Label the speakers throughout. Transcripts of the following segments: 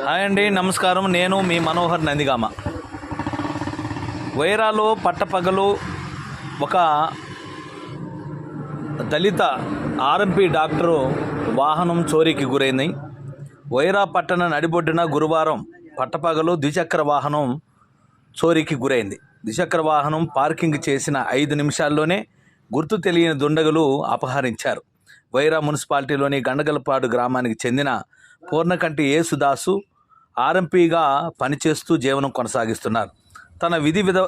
Speaker 1: Hi అండి నమస్కారం. నేను మీ మనోహర్ నందిగామ. వైరాలో పట్టపగలు ఒక దళిత ఆర్ఎంపీ డాక్టరు వాహనం చోరీకి గురైంది. వైరా పట్టణ నడిబొడ్డున గురువారం పట్టపగలు ద్విచక్ర వాహనం చోరీకి గురైంది. ద్విచక్ర వాహనం పార్కింగ్ చేసిన ఐదు నిమిషాల్లోనే గుర్తు తెలియని దుండగులు అపహరించారు. వైరా మున్సిపాలిటీలోని గండగలపాడు గ్రామానికి చెందిన పూర్ణకంటి యేసుదాసు ఆర్ఎంపీగా పనిచేస్తూ జీవనం కొనసాగిస్తున్నారు. తన విధి విధ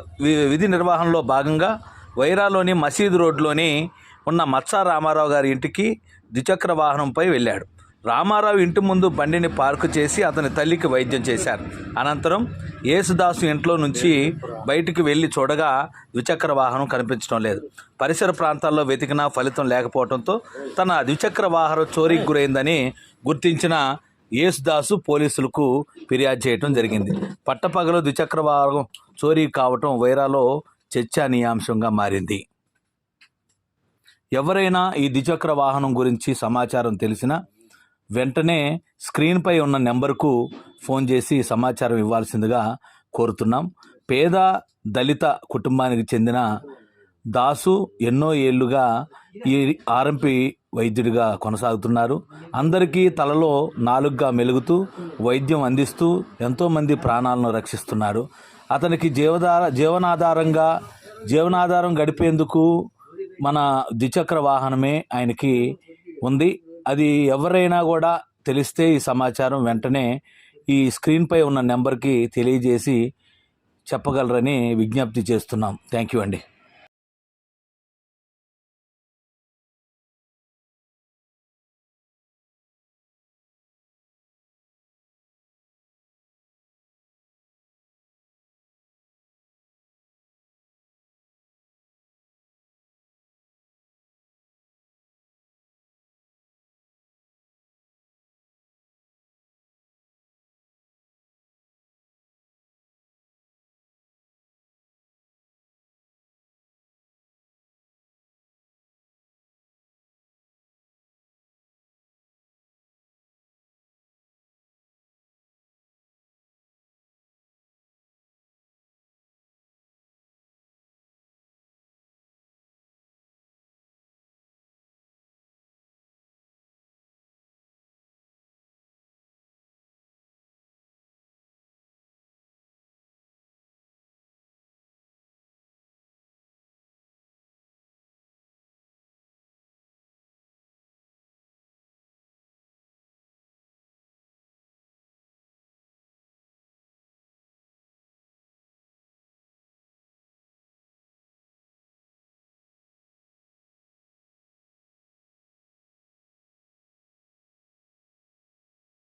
Speaker 1: విధి నిర్వహణలో భాగంగా వైరాలోని మసీదు రోడ్లోని ఉన్న మత్సా రామారావు గారి ఇంటికి ద్విచక్ర వాహనంపై వెళ్ళాడు. రామారావు ఇంటి ముందు బండిని పార్కు చేసి అతని తల్లికి వైద్యం చేశారు. అనంతరం యేసుదాసు ఇంట్లో నుంచి బయటికి వెళ్ళి చూడగా ద్విచక్ర వాహనం కనిపించడం లేదు. పరిసర ప్రాంతాల్లో వెతికినా ఫలితం లేకపోవడంతో తన ద్విచక్ర వాహనం చోరీకి గురైందని గుర్తించిన యేసుదాసు పోలీసులకు ఫిర్యాదు చేయడం జరిగింది. పట్టపగలు ద్విచక్ర వాహనం చోరీ కావటం వైరాలో చర్చానీయాంశంగా మారింది. ఎవరైనా ఈ ద్విచక్ర వాహనం గురించి సమాచారం తెలిసినా వెంటనే స్క్రీన్పై ఉన్న నెంబర్కు ఫోన్ చేసి సమాచారం ఇవ్వాల్సిందిగా కోరుతున్నాం. పేద దళిత కుటుంబానికి చెందిన దాసు ఎన్నో ఏళ్ళుగా ఈ ఆర్ఎంపీ వైద్యుడిగా కొనసాగుతున్నారు. అందరికీ తలలో నాలుగుగా మెలుగుతూ వైద్యం అందిస్తూ ఎంతోమంది ప్రాణాలను రక్షిస్తున్నారు. అతనికి జీవధార జీవనాధారంగా జీవనాధారం గడిపేందుకు మన ద్విచక్ర వాహనమే ఆయనకి ఉంది. అది ఎవరైనా కూడా తెలిస్తే ఈ సమాచారం వెంటనే ఈ స్క్రీన్పై ఉన్న నెంబర్కి తెలియజేసి చెప్పగలరని విజ్ఞప్తి చేస్తున్నాం. థ్యాంక్ యూ అండి.